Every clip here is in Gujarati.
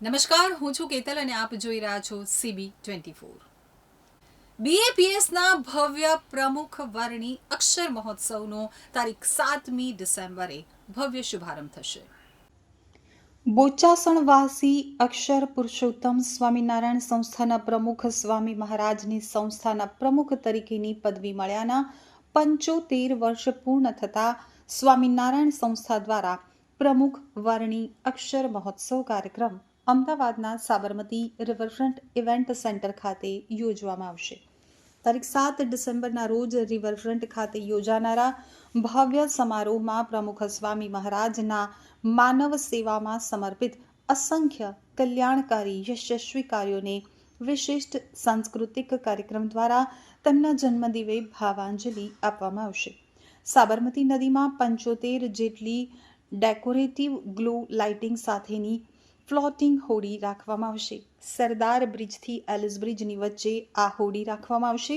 નમસ્કાર, હું છું કેતલ અને આપ જોઈ રહ્યા છો સીબી ટ્વેન્ટી ફોર બીએપીએસના ભવ્ય પ્રમુખ વર્ણી અક્ષર મહોત્સવનો તારીખ સાતમી ડિસેમ્બરે ભવ્ય શુભારંભ થશે. બોચાસણવાસી અક્ષર પુરુષોત્તમ સ્વામિનારાયણ સંસ્થાના પ્રમુખ સ્વામી મહારાજની સંસ્થાના પ્રમુખ તરીકેની પદવી મળ્યાના પંચોતેર વર્ષ પૂર્ણ થતા સ્વામિનારાયણ સંસ્થા દ્વારા પ્રમુખ વર્ણી અક્ષર મહોત્સવ કાર્યક્રમ અમદાવાદના સાબરમતી રિવરફ્રન્ટ ઇવેન્ટ સેન્ટર ખાતે યોજવામાં આવશે. તારીખ સાત ડિસેમ્બરના રોજ રિવરફ્રન્ટ ખાતે યોજાનારા ભવ્ય સમારોહમાં પ્રમુખ સ્વામી મહારાજના માનવ સેવામાં સમર્પિત અસંખ્ય કલ્યાણકારી, યશસ્વી કાર્યોને વિશિષ્ટ સાંસ્કૃતિક કાર્યક્રમ દ્વારા તેમના જન્મદિવે ભાવાંજલિ આપવામાં આવશે. સાબરમતી નદીમાં પંચોતેર જેટલી ડેકોરેટિવ ગ્લો લાઇટિંગ સાથેની ફ્લોટિંગ હોડી રાખવામાં આવશે. સરદાર બ્રિજથી એલિસ બ્રિજની વચ્ચે આ હોડી રાખવામાં આવશે.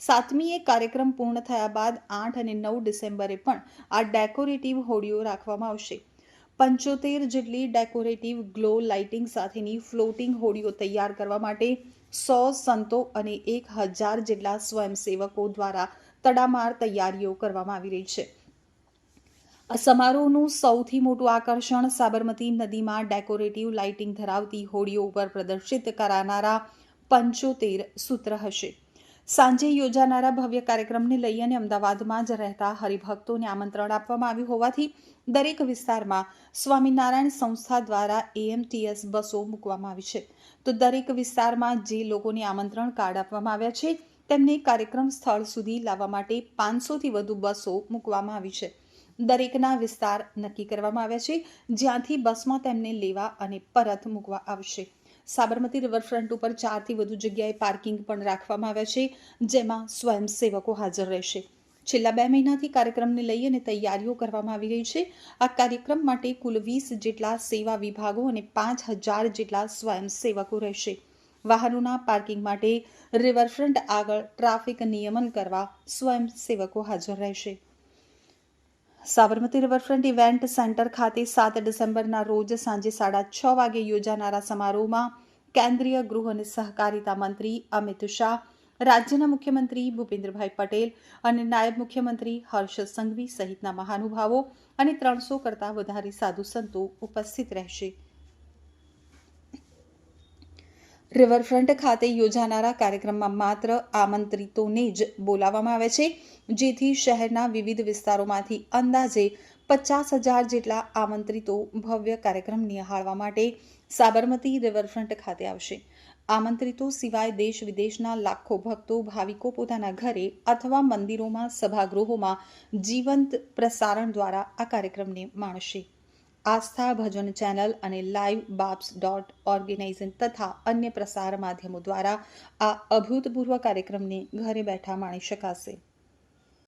સાતમીએ કાર્યક્રમ પૂર્ણ થયા બાદ આઠ અને નવ ડિસેમ્બરે પણ આ ડેકોરેટિવ હોડીઓ રાખવામાં આવશે. પંચોતેર જેટલી ડેકોરેટિવ ગ્લો લાઇટિંગ સાથેની ફ્લોટિંગ હોડીઓ તૈયાર કરવા માટે સો સંતો અને એક હજાર જેટલા સ્વયંસેવકો દ્વારા તડામાર તૈયારીઓ કરવામાં આવી રહી છે. સમારોહનું સૌથી મોટું આકર્ષણ સાબરમતી નદીમાં ડેકોરેટિવ લાઇટિંગ ધરાવતી હોડીઓ ઉપર પ્રદર્શિત કરાનારા પંચોતેર સૂત્ર હશે. સાંજે યોજાનારા ભવ્ય કાર્યક્રમને લઈ અને અમદાવાદમાં જ રહેતા હરિભક્તોને આમંત્રણ આપવામાં આવ્યું હોવાથી દરેક વિસ્તારમાં સ્વામિનારાયણ સંસ્થા દ્વારા એએમટીએસ બસો મૂકવામાં આવી છે. તો દરેક વિસ્તારમાં જે લોકોને આમંત્રણ કાર્ડ આપવામાં આવ્યા છે તેમને કાર્યક્રમ સ્થળ સુધી લાવવા માટે પાંચસોથી વધુ બસો મૂકવામાં આવી છે. દરેકના વિસ્તાર નક્કી કરવામાં આવ્યા છે, જ્યાંથી બસમાં તેમને લેવા અને પરત મૂકવા આવશે. સાબરમતી રિવરફ્રન્ટ ઉપર ચારથી વધુ જગ્યાએ પાર્કિંગ પણ રાખવામાં આવ્યા છે, જેમાં સ્વયંસેવકો હાજર રહેશે. છેલ્લા બે મહિનાથી કાર્યક્રમને લઈ અને તૈયારીઓ કરવામાં આવી રહી છે. આ કાર્યક્રમ માટે કુલ વીસ જેટલા સેવા વિભાગો અને પાંચ હજાર જેટલા સ્વયંસેવકો રહેશે. વાહનોના પાર્કિંગ માટે રિવરફ્રન્ટ આગળ ટ્રાફિક નિયમન કરવા સ્વયંસેવકો હાજર રહેશે. સાબરમતી રિવરફ્રન્ટ ઇવેન્ટ સેન્ટર ખાતે સાત ડિસેમ્બરના રોજ સાંજે સાડા છ વાગે યોજાનારા સમારોહમાં કેન્દ્રીય ગૃહ અને સહકારિતા મંત્રી અમિત શાહ, રાજ્યના મુખ્યમંત્રી ભૂપેન્દ્રભાઈ પટેલ અને નાયબ મુખ્યમંત્રી હર્ષ સંઘવી સહિતના મહાનુભાવો અને ત્રણસો કરતાં વધારે સાધુ સંતો ઉપસ્થિત રહેશે. રિવરફ્રન્ટ ખાતે યોજાનારા કાર્યક્રમમાં માત્ર આમંત્રિતોને જ બોલાવવામાં આવે છે, જેથી શહેરના વિવિધ વિસ્તારોમાંથી અંદાજે પચાસ હજાર જેટલા આમંત્રિતો ભવ્ય કાર્યક્રમ નિહાળવા માટે સાબરમતી રિવરફ્રન્ટ ખાતે આવશે. આમંત્રિતો સિવાય દેશ વિદેશના લાખો ભક્તો, ભાવિકો પોતાના ઘરે અથવા મંદિરોમાં, સભાગૃહોમાં જીવંત પ્રસારણ દ્વારા આ કાર્યક્રમને માણશે. આસ્થા ભજન ચેનલ અને લાઈવ બાબ્સ ડોટ ઓર્ગેનાઇઝન તથા અન્ય પ્રસાર માધ્યમો દ્વારા આ અભૂતપૂર્વ કાર્યક્રમને ઘરે બેઠા માણી શકાશે.